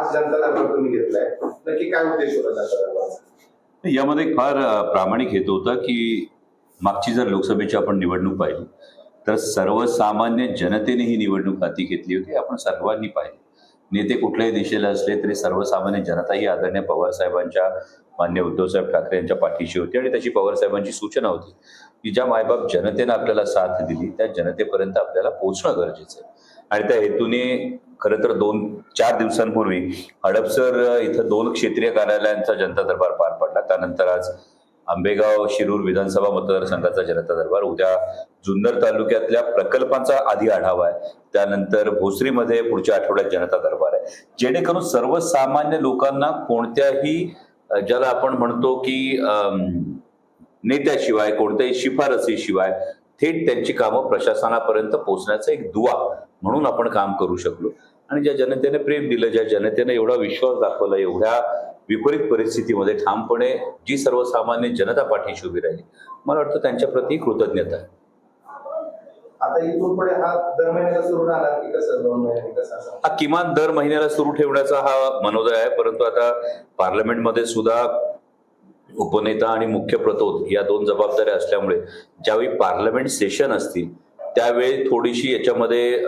आज जनता दरबार तुम्ही घेतलाय. नक्की काय उद्देश होता जनता दरबार यामध्ये फार प्रामाणिक हेतू होता की मागची जर लोकसभेची आपण निवडणूक पाहिली तर सर्वसामान्य जनतेने ही निवडणूक हाती घेतली होती आपण सर्वांनी पाहिली. नेते कुठल्याही दिशेला असले तरी सर्वसामान्य जनता ही आदरणीय पवार साहेबांच्या मान्य उद्धवसाहेब ठाकरे यांच्या पाठीशी होती आणि त्याची पवार साहेबांची सूचना होती की ज्या मायबाप जनतेनं आपल्याला साथ दिली त्या जनतेपर्यंत आपल्याला पोहोचणं गरजेचं आहे. आणि त्या हेतूने खरं तर दोन चार दिवसांपूर्वी हडपसर इथं दोन क्षेत्रीय कार्यालयांचा जनता दरबार पार पडला. त्यानंतर आज आंबेगाव शिरूर विधानसभा मतदारसंघाचा जनता दरबार उद्या जुन्नर तालुक्यातल्या प्रकल्पांचा आधी आढावा आहे. त्यानंतर भोसरीमध्ये पुढच्या आठवड्यात जनता दरबार आहे. जेणेकरून सर्वसामान्य लोकांना कोणत्याही ज्याला आपण म्हणतो की नेत्याशिवाय कोणत्याही शिफारसीशिवाय थेट त्यांची कामं प्रशासनापर्यंत पोहोचण्याचा एक दुवा म्हणून आपण काम करू शकलो. आणि ज्या जनतेने प्रेम दिलं ज्या जनतेने एवढा विश्वास दाखवला एवढ्या विपरीत परिस्थितीमध्ये ठामपणे जी सर्वसामान्य जनता पाठीशी उभी राहिली मला वाटतं त्यांच्या प्रती कृतज्ञता आहे. आता इथून पुढे हा दर महिन्याला सुरू राहणार की कसं? दोन महिन्यांनी कसं असं? हा किमान दर महिन्याला सुरू ठेवण्याचा हा मनोदय आहे परंतु आता पार्लमेंटमध्ये सुद्धा उपनेता आणि मुख्य प्रतोद या दोन जबाबदाऱ्या असल्यामुळे ज्यावेळी पार्लमेंट सेशन असतील त्यावेळी थोडीशी याच्यामध्ये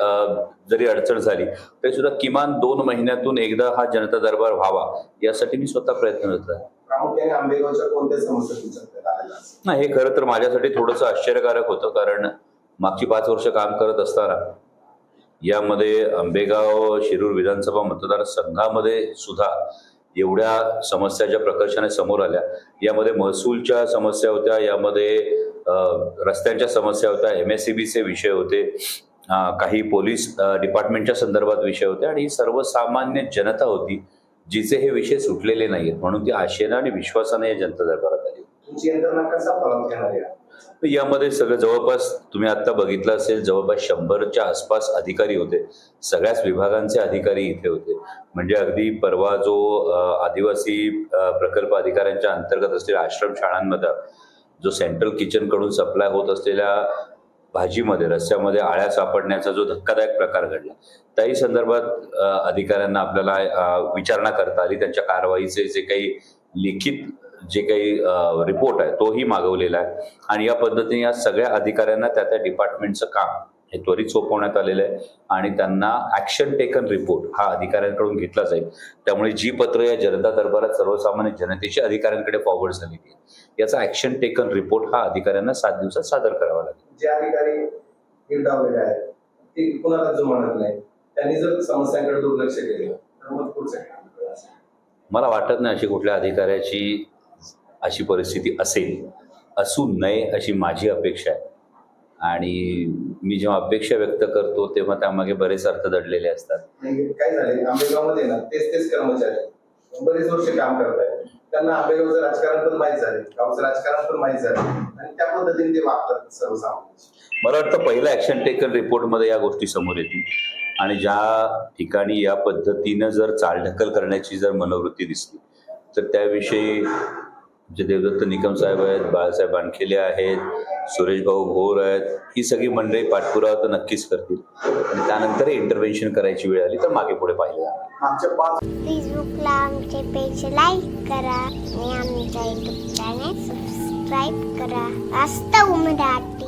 जरी अडचण झाली तरी सुद्धा किमान दोन महिन्यातून एकदा हा जनता दरबार व्हावा यासाठी मी स्वतः प्रयत्नरत आहे? नाही हे खरं तर माझ्यासाठी थोडंसं आश्चर्यकारक होतं कारण मागची पाच वर्ष काम करत असताना यामध्ये आंबेगाव शिरूर विधानसभा मतदारसंघामध्ये सुद्धा एवढ्या समस्या ज्या प्रकर्षाने समोर आल्या यामध्ये महसूलच्या समस्या होत्या यामध्ये रस्त्यांच्या समस्या होत्या एम एस सी बीचे विषय होते काही पोलीस डिपार्टमेंटच्या संदर्भात विषय होते आणि ही सर्वसामान्य जनता होती जिचे हे विषय सुटलेले नाहीत म्हणून ती आशेनं आणि विश्वासाने या जनता दरबारात आली. यामध्ये सगळं जवळपास तुम्ही आता बघितलं असेल जवळपास शंभरच्या आसपास अधिकारी होते. सगळ्याच विभागांचे अधिकारी इथे होते. म्हणजे अगदी परवा जो आदिवासी प्रकल्प अधिकाऱ्यांच्या अंतर्गत असलेल्या आश्रम शाळांमध्ये जो सेंट्रल किचनकडून सप्लाय होत असलेल्या भाजीमध्ये रस्त्यामध्ये आळ्या सापडण्याचा जो धक्कादायक प्रकार घडला त्याही संदर्भात अधिकाऱ्यांना आपल्याला विचारणा करता आली. त्यांच्या कारवाईचे जे काही लिखित जे काही रिपोर्ट आहे तोही मागवलेला आहे. आणि या पद्धतीने या सगळ्या अधिकाऱ्यांना त्या त्या डिपार्टमेंटचं काम हे त्वरित सोपवण्यात आलेलं आहे आणि त्यांना ऍक्शन टेकन रिपोर्ट हा अधिकाऱ्यांकडून घेतला जाईल त्यामुळे जी पत्र या जनता दरबारात सर्वसामान्य जनतेच्या अधिकाऱ्यांकडे फॉरवर्ड झालेली आहे याचा ऍक्शन टेकन रिपोर्ट हा अधिकाऱ्यांना सात दिवसात सादर करावा लागेल. जे अधिकारी हिरडावलेले आहेत ते कुणाला जुमानत नाही त्यांनी जर समस्यांकडे दुर्लक्ष केलं तर मग पुढचं? मला वाटत नाही अशी कुठल्या अधिकाऱ्याची अशी परिस्थिती असेल असू नये अशी माझी अपेक्षा आहे. आणि मी जेव्हा अपेक्षा व्यक्त करतो तेव्हा त्यामागे बरेच अर्थ दडलेले असतात. काय झाले आंबेगावमध्ये ना तेच तेच कर्मचारी. बरेच वर्ष काम करत आहेत त्यांना आंबेगावचं राजकारण पण माहीत झाले गावचं राजकारण पण माहीत झालं आणि त्या पद्धतीने ते वागतात सर्वसामान्य. मला वाटतं पहिल्या ऍक्शन टेकन रिपोर्टमध्ये या गोष्टी समोर येतील. आणि ज्या ठिकाणी या पद्धतीनं जर चालढकल करण्याची जर मनोवृत्ती दिसली तर त्याविषयी जे देवदत्त निकम साहेब आहेत बाळासाहेब आणखेले आहेत सुरेश भाऊ भोर आहेत ही सगळी मंडळी पाठपुरावा तर नक्कीच करतील. आणि त्यानंतर इंटरव्हेन्शन करायची वेळ आली तर मागे पुढे पाहिलं जाणार. मागच्या पाच फेसबुकला आमचे पेज लाईक करा आणि आमच्या युट्यूब चॅनेल सबस्क्राईब करा. वास्तव मराठी